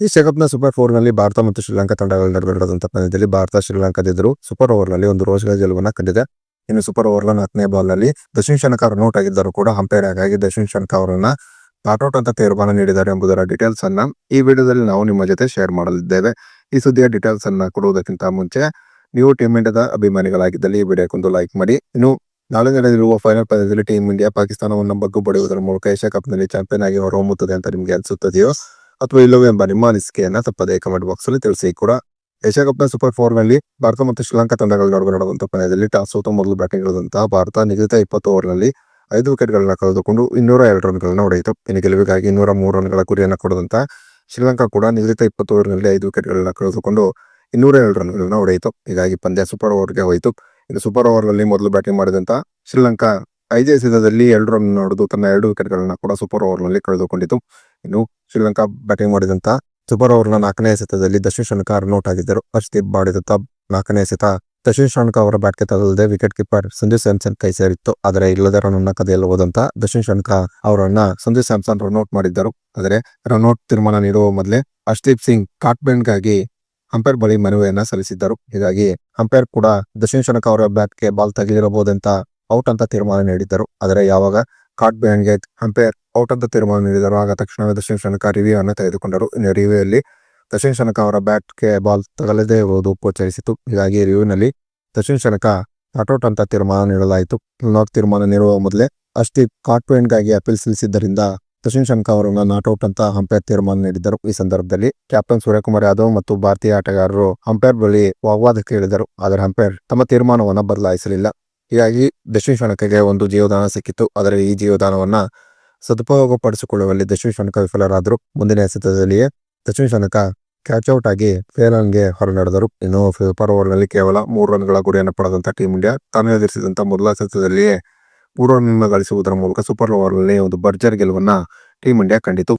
ಈ ನ ಸೂಪರ್ ಫೋರ್ನಲ್ಲಿ ಭಾರತ ಮತ್ತು ಶ್ರೀಲಂಕಾ ತಂಡಗಳ ನಡುವೆ ನಡೆದಂತ ಪಂದ್ಯದಲ್ಲಿ ಭಾರತ ಶ್ರೀಲಂಕಾದ ಸೂಪರ್ ಓವರ್ನಲ್ಲಿ ಒಂದು ರೋಚಕ ಗೆಲುವನ್ನ ಕಂಡಿದೆ. ಇನ್ನು ಸೂಪರ್ ಓವರ್ನ ನಾಲ್ಕನೇ ಬಾಲ್ನಲ್ಲಿ ದಕ್ಷಿಣ ಶನಕ ರನ್ಔಟ್ ಆಗಿದ್ದರೂ ಕೂಡ ಅಂಪೈರ್ ಆಗಿ ದಕ್ಷಿಣ ಶನಕ ಅವರನ್ನ ನಾಟ್ಔಟ್ ಅಂತ ತೀರ್ಮಾನ ನೀಡಿದ್ದಾರೆ ಎಂಬುದರ ಡೀಟೇಲ್ಸ್ ಅನ್ನ ಈ ವಿಡಿಯೋದಲ್ಲಿ ನಾವು ನಿಮ್ಮ ಜೊತೆ ಶೇರ್ ಮಾಡಲಿದ್ದೇವೆ. ಈ ಸುದ್ದಿಯ ಡೀಟೇಲ್ಸ್ ಅನ್ನ ಕೊಡುವುದಕ್ಕಿಂತ ಮುಂಚೆ ನೀವು ಟೀಮ್ ಇಂಡಿಯಾದ ಅಭಿಮಾನಿಗಳಾಗಿದ್ದಲ್ಲಿ ಈ ವಿಡಿಯೋಕ್ಕೊಂದು ಲೈಕ್ ಮಾಡಿ. ಇನ್ನು ನಾಳೆ ನಡೆದಿರುವ ಫೈನಲ್ ಪಂದ್ಯದಲ್ಲಿ ಟೀಮ್ ಇಂಡಿಯಾ ಪಾಕಿಸ್ತಾನವನ್ನು ಬಗ್ಗು ಪಡೆಯುವುದರ ಮೂಲಕ ಏಷ್ಯಾ ಕಪ್ನಲ್ಲಿ ಚಾಂಪಿಯನ್ ಆಗಿ ಹೊರಹೊಮ್ಮುತ್ತದೆ ಅಂತ ನಿಮ್ಗೆ ಅನ್ಸುತ್ತದೆಯೋ ಅಥವಾ ಇಲ್ಲವೇ ಎಂಬ ನಿಮ್ಮ ಅನಿಸಿಕೆಯನ್ನ ತಪ್ಪದೇ ಕಮೆಂಟ್ ಬಾಕ್ಸ್ ಅಲ್ಲಿ ತಿಳಿಸಿ ಕೂಡ. ಏಷ್ಯಾ ಕಪ್ನ ಸೂಪರ್ ಫೋರ್ನಲ್ಲಿ ಭಾರತ ಮತ್ತು ಶ್ರೀಲಂಕಾ ತಂಡಗಳ ನಡುವೆ ನಡೆದಂತಹ ಪಂದ್ಯದಲ್ಲಿ ಟಾಸ್ ಸೋತ ಮೊದಲು ಬ್ಯಾಟಿಂಗ್ ಇಳಿದಂತಹ ಭಾರತ ನಿಗದಿತ ಇಪ್ಪತ್ತು ಓವರ್ನಲ್ಲಿ ಐದು ವಿಕೆಟ್ ಗಳನ್ನ ಕಳೆದುಕೊಂಡು ಇನ್ನೂರ ಎರಡು ರನ್ ಗಳನ್ನ ಹೊಡೆಯಿತು. ಇನ್ನು ಗೆಲುವಿಗಾಗಿ ಇನ್ನೂರ ಮೂರು ರನ್ಗಳ ಗುರಿಯನ್ನು ಕೊಡದಂತ ಶ್ರೀಲಂಕಾ ಕೂಡ ನಿಗದಿತ ಇಪ್ಪತ್ತು ಓವರ್ನಲ್ಲಿ ಐದು ವಿಕೆಟ್ ಗಳನ್ನ ಕಳೆದುಕೊಂಡು ಇನ್ನೂರ ಎರಡು ರನ್ ಗಳನ್ನ ಹೊಡೆಯಿತು. ಹೀಗಾಗಿ ಪಂದ್ಯ ಸೂಪರ್ ಓವರ್ಗೆ ಹೋಯಿತು. ಇನ್ನು ಸೂಪರ್ ಓವರ್ನಲ್ಲಿ ಮೊದಲು ಬ್ಯಾಟಿಂಗ್ ಮಾಡಿದಂತ ಶ್ರೀಲಂಕಾ ಐದೇ ಎಸೆತದಲ್ಲಿ ಎರಡು ರನ್ ಹೊಡೆದು ತನ್ನ ಎರಡು ವಿಕೆಟ್ ಗಳನ್ನ ಕೂಡ ಸೂಪರ್ ಓವರ್ನಲ್ಲಿ ಕಳೆದುಕೊಂಡಿತು. ಇನ್ನು ಶ್ರೀಲಂಕಾ ಬ್ಯಾಟಿಂಗ್ ಮಾಡಿದಂತ ಸುಬರ್ ಅವರ ನಾಲ್ಕನೇ ಎಸೆತದಲ್ಲಿ ಶನ್ಕ ಅವರು ರನ್ಔಟ್ ಆಗಿದ್ದರು ಹರ್ಷದೀಪ್ ಬಾಡಿದಂತ ನಾಲ್ಕನೇ ಎಸೆತ ದಕ್ಷಿಣ ಶನ್ಕ ಅವರ ಬ್ಯಾಟ್ಗೆ ತಗಲದೆ ವಿಕೆಟ್ ಕೀಪರ್ ಸಂಜು ಸ್ಯಾಮ್ಸನ್ ಕೈ ಸೇರಿತ್ತು. ಆದರೆ ಇಲ್ಲದೆ ರನ್ ಅನ್ನ ಕದೆಯಲ್ಲಿ ಹೋದಂತ ದಕ್ಷಿಣ ಶ್ರೀಲಂಕಾ ಅವರನ್ನ ಸಂಜು ಸ್ಯಾಮ್ಸನ್ ರನ್ಔಟ್ ಮಾಡಿದ್ದರು. ಆದರೆ ರನ್ಔಟ್ ತೀರ್ಮಾನ ನೀಡುವ ಮೊದಲೇ ಹರ್ಷದೀಪ್ ಸಿಂಗ್ ಕಾಟ್ಬೆಂಡ್ಗಾಗಿ ಅಂಪೈರ್ ಬಳಿ ಮನವಿಯನ್ನ ಸಲ್ಲಿಸಿದ್ದರು. ಹೀಗಾಗಿ ಅಂಪೈರ್ ಕೂಡ ದಕ್ಷಿಣ ಶನ್ಕ ಅವರ ಬ್ಯಾಟ್ಗೆ ಬಾಲ್ ತಗಲಿರಬಹುದಂತ ಔಟ್ ಅಂತ ತೀರ್ಮಾನ ನೀಡಿದ್ದರು. ಆದರೆ ಯಾವಾಗ ಕಾಟ್ ಬ್ಯಾಂಡ್ಗೆ ಅಂಪೈರ್ ಔಟ್ ಅಂತ ತೀರ್ಮಾನ ನೀಡಿದರು. ಆಗ ತಕ್ಷಣವೇ ದಕ್ಷಿಣ ಶನಕ ರಿವ್ಯೂ ಅನ್ನು ತೆಗೆದುಕೊಂಡರು ರಿವ್ಯೂ ಅಲ್ಲಿ ಶನಕ ಅವರ ಬ್ಯಾಟ್ಗೆ ಬಾಲ್ ತಗಲದೇ ಇರುವುದು ಉಪಚರಿಸಿತು. ಹೀಗಾಗಿ ರಿವ್ಯೂನಲ್ಲಿ ದಕ್ಷಿಣ ಶನಕ ನಾಟ್ಔಟ್ ಅಂತ ತೀರ್ಮಾನ ನೀಡಲಾಯಿತು. ನಾಟ್ ತೀರ್ಮಾನ ನೀಡುವ ಮೊದಲೇ ಅಷ್ಟೀಪ್ಗಾಗಿ ಅಪೀಲ್ ಸಲ್ಲಿಸಿದ್ದರಿಂದ ದಕ್ಷಿಣ ಶಂಕ ಅವರನ್ನು ನಾಟ್ಔಟ್ ಅಂತ ಅಂಪೈರ್ ತೀರ್ಮಾನ ನೀಡಿದ್ದರು. ಈ ಸಂದರ್ಭದಲ್ಲಿ ಕ್ಯಾಪ್ಟನ್ ಸೂರ್ಯಕುಮಾರ್ ಯಾದವ್ ಮತ್ತು ಭಾರತೀಯ ಆಟಗಾರರು ಅಂಪೈರ್ ಬಳಿ ವಾಗ್ವಾದಕ್ಕೆ ಇಳಿದರು. ಆದರೆ ಅಂಪೈರ್ ತಮ್ಮ ತೀರ್ಮಾನವನ್ನು ಬದಲಾಯಿಸಲಿಲ್ಲ. ಹೀಗಾಗಿ ದಕ್ಷಿಣ ಶನಕಗೆ ಒಂದು ಜೀವದಾನ ಸಿಕ್ಕಿತ್ತು ಆದರೆ ಈ ಜೀವದಾನವನ್ನ ಸದುಪಯೋಗಪಡಿಸಿಕೊಳ್ಳುವಲ್ಲಿ ದಕ್ಷಿಣ ಶನಕ ವಿಫಲರಾದರು ಮುಂದಿನ ಎಸೆತದಲ್ಲಿಯೇ ಕ್ಯಾಚ್ ಔಟ್ ಆಗಿ ಫೇರನ್ಗೆ ಹೊರ ನಡೆದರು ಇನ್ನು ಓವರ್ನಲ್ಲಿ ಕೇವಲ ಮೂರು ರನ್ಗಳ ಗುರಿಯನ್ನು ಪಡೆದಂತಹ ಟೀಂ ಇಂಡಿಯಾ ತಾನು ಎದುರಿಸಿದಂತಹ ಮೊದಲ ಎಸೆತದಲ್ಲಿಯೇ ಮೂರು ರನ್ ಗಳಿಸುವುದರ ಮೂಲಕ ಸೂಪರ್ ಓವರ್ನಲ್ಲಿ ಒಂದು ಬರ್ಜರ್ ಗೆಲುವನ್ನ ಟೀಂ ಇಂಡಿಯಾ ಕಂಡಿತು.